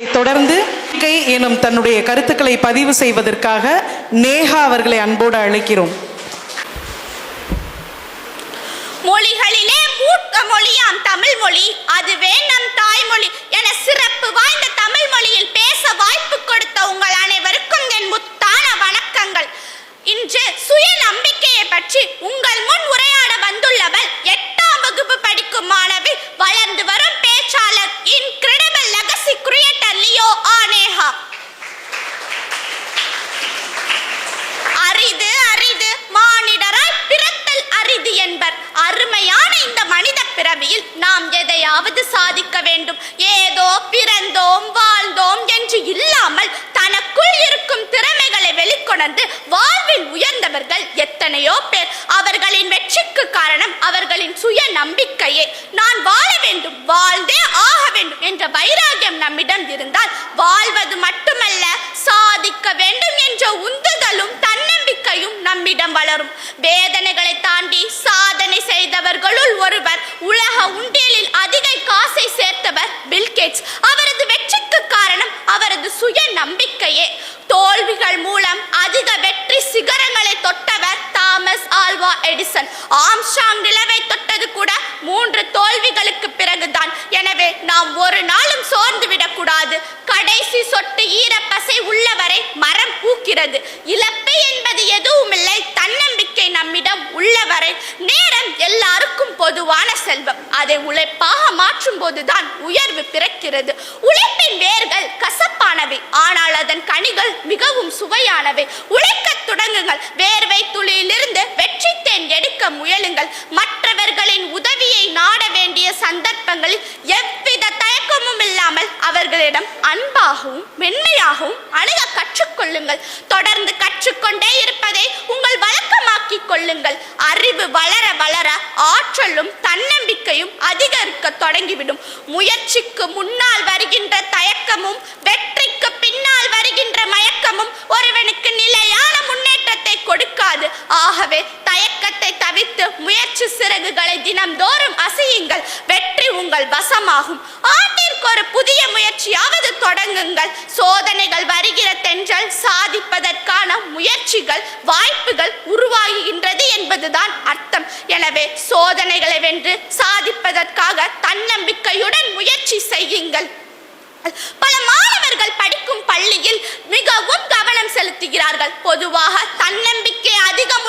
தொடர்ந்து எனும் தன்னுடைய கருத்துக்களை பதிவு செய்வதற்காக நேஹா அவர்களை அன்போடு அழைக்கிறோம். மொழிகளிலே மூத்த மொழியாம் தமிழ் மொழி அதுவே நம் தாய்மொழி என சிறப்பு வாய்ந்த தமிழ் மொழியில் பேச வாய்ப்பு கொடுத்த உங்கள் அனைவருக்கும் என் முத்தான வணக்கங்கள். இன்று சுய நம்பிக்கையை பற்றி உங்கள் கிரியேட்டர் லியோ ஆனேஹா அரிது அரிது மானிடராய் பிறத்தல் அரிது என்பர். அருமையான இந்த மனித பிறவியில் நாம் எதையாவது சாதி திறமைகளை வாழ்வில் உயர்ந்தவர்கள் எத்தனையோ பேர். அவர்களின் வெற்றிக்கு காரணம் அவர்களின் சுய நம்பிக்கையே. நான் வாழ வேண்டும் வாழ்ந்தே ஆக வேண்டும் என்ற வைராகியம் நம்மிடம் இருந்தால் வாழ்வது மட்டுமல்ல சாதிக்க வேண்டும் என்ற உந்துதலும் தன்னம்பிக்கையும் நம்மிடம் வளரும். வேதனைகளை தாண்டி சாதனை செய்தவர்களுள் ஒருவர் உலக உண்டியலில் அதிக காசை சேர் ஆம்ஸ்டாங் நிலவை தொட்டது கூட மூன்று தோல்விகளுக்கு பிறகுதான். எனவே நாம் ஒரு நாளும் சோர்ந்து விடக்கூடாது. கடைசி சொட்டு ஈரப்பசை உள்ளவரை மரம் பூக்கிறது. இழப்பு என்பது எதுவுமில்லை. தன்னம்பிக்கை நம்மிடம் உள்ளவரை. நேரம் எல்லாருக்கும் பொதுவான செல்வம். அதை உழைப்பாக மாற்றும் போதுதான் உயர்வு பிறக்கிறது. உழைப்பின் வேர்கள் கசப்பானவை. ஆனால் அதன் கனிகள் மிகவும் சுவையானவை. உழைக்கத் தொடங்குங்கள். வேர்வை துளியிலிருந்து முயலுங்கள். மற்றவர்களின் உதவியை நாட வேண்டிய சந்தர்ப்பங்களில் எவ்வித தயக்கமும் இல்லாமல் அவர்களிடம் அன்பாகவும் மென்மையாகவும் அணுக கற்றுக்கொள்ளுங்கள். தொடர்ந்து கற்றுக்கொண்டே இருப்பதை உங்கள் வழக்கமாக்கி கொள்ளுங்கள். அறிவு வளர வளர ஆற்றலும் தன்னம்பிக்கையும் அதிகரிக்க தொடங்கிவிடும். முயற்சிக்கு முன்னால் வருகின்ற தயக்கமும் வெற்றிக்கு பின்னால் வருகின்ற மயக்கமும் ஒருவனுக்கு நிலையான முன்னேற்றத்தை கொடுக்காது. ஆகவே முயற்சி சிறகுகளை தினம்தோறும் அசையுங்கள். வெற்றி உங்கள் வசமாகும். ஆண்டிற்கு ஒரு புதிய முயற்சியாவது தொடங்குங்கள். சோதனைகள் வருகிற தென்றல் சாதிப்பதற்கான முயற்சிகள் வாய்ப்புகள் உருவாகுகின்றது என்பதுதான் அர்த்தம். எனவே சோதனைகளை வென்று சாதிப்பதற்காக தன்னம்பிக்கையுடன் முயற்சி செய்யுங்கள். பல மாணவர்கள் படிக்கும் பள்ளியில் மிகவும் கவனம் செலுத்துகிறார்கள். பொதுவாக தன்னம்பிக்கை அதிகம்